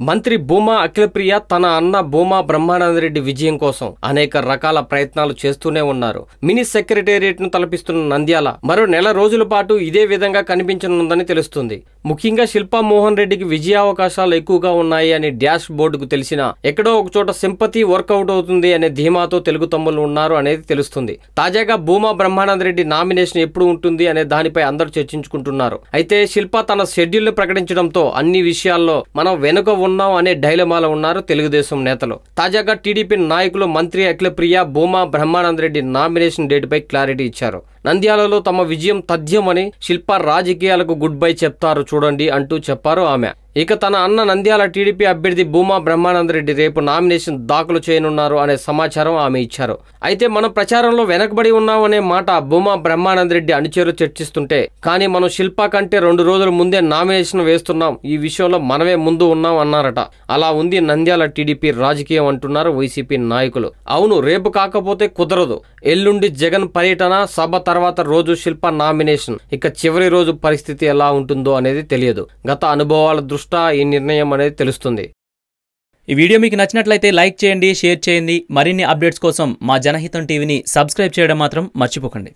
మంత్రి భూమా అఖిలప్రియ తన అన్న భూమా బ్రహ్మానందరెడ్డి విజయం కోసం అనేక రకాల ప్రయత్నాలు చేస్తూనే ఉన్నారు. మినీ సెక్రటేరియట్ను తలపిస్తున్న నంద్యాల మరో నెల రోజుల పాటు ఇదే విధంగా కనిపించనుందని తెలుస్తుంది. ముఖ్యంగా శిల్పా మోహన్ రెడ్డికి విజయావకాశాలు ఎక్కువగా ఉన్నాయి అని డాష్ బోర్డుకు తెలిసిన ఎక్కడో ఒక చోట సింపతి వర్కౌట్ అవుతుంది అనే ధీమాతో తెలుగు తమ్ముళ్ళు ఉన్నారు అనేది తెలుస్తుంది. తాజాగా భూమా బ్రహ్మానంద రెడ్డి నామినేషన్ ఎప్పుడు ఉంటుంది అనే దానిపై అందరూ చర్చించుకుంటున్నారు. అయితే శిల్ప తన షెడ్యూల్ను ప్రకటించడంతో అన్ని విషయాల్లో మనం వెనుక ఉన్నాం అనే డైలమాలో ఉన్నారు తెలుగుదేశం నేతలు. తాజాగా టీడీపీ నాయకులు మంత్రి అఖిలప్రియ భూమా బ్రహ్మానంద రెడ్డి నామినేషన్ డేట్పై క్లారిటీ ఇచ్చారు. నంద్యాలలో తమ విజయం తథ్యమని శిల్ప రాజకీయాలకు గుడ్ బై చెప్తారు చూడండి అంటూ చెప్పారు ఆమె. ఇక తన అన్న నంద్యాల టీడీపీ అభ్యర్థి భూమా బ్రహ్మానందరెడ్డి రేపు నామినేషన్ దాఖలు చేయనున్నారు అనే సమాచారం ఆమె ఇచ్చారు. అయితే మనం ప్రచారంలో వెనకబడి ఉన్నామనే మాట భూమా బ్రహ్మానందరెడ్డి అనుచరులు చర్చిస్తుంటే కానీ మనం శిల్ప కంటే రెండు రోజుల ముందే నామినేషన్ వేస్తున్నాం ఈ విషయంలో మనమే ముందు ఉన్నాం అన్నారట. అలా ఉంది నంద్యాల టీడీపీ రాజకీయం అంటున్నారు వైసీపీ నాయకులు. అవును రేపు కాకపోతే కుదరదు. ఎల్లుండి జగన్ పర్యటన సభ తర్వాత రోజు శిల్ప నామినేషన్. ఇక చివరి రోజు పరిస్థితి ఎలా ఉంటుందో అనేది తెలియదు. గత అనుభవాల దృష్ట్యా ఈ నిర్ణయం అనేది తెలుస్తుంది. ఈ వీడియో మీకు నచ్చినట్లయితే లైక్ చేయండి షేర్ చేయండి. మరిన్ని అప్డేట్స్ కోసం మా జనహితం టీవీని సబ్స్క్రైబ్ చేయడం మాత్రం మర్చిపోకండి.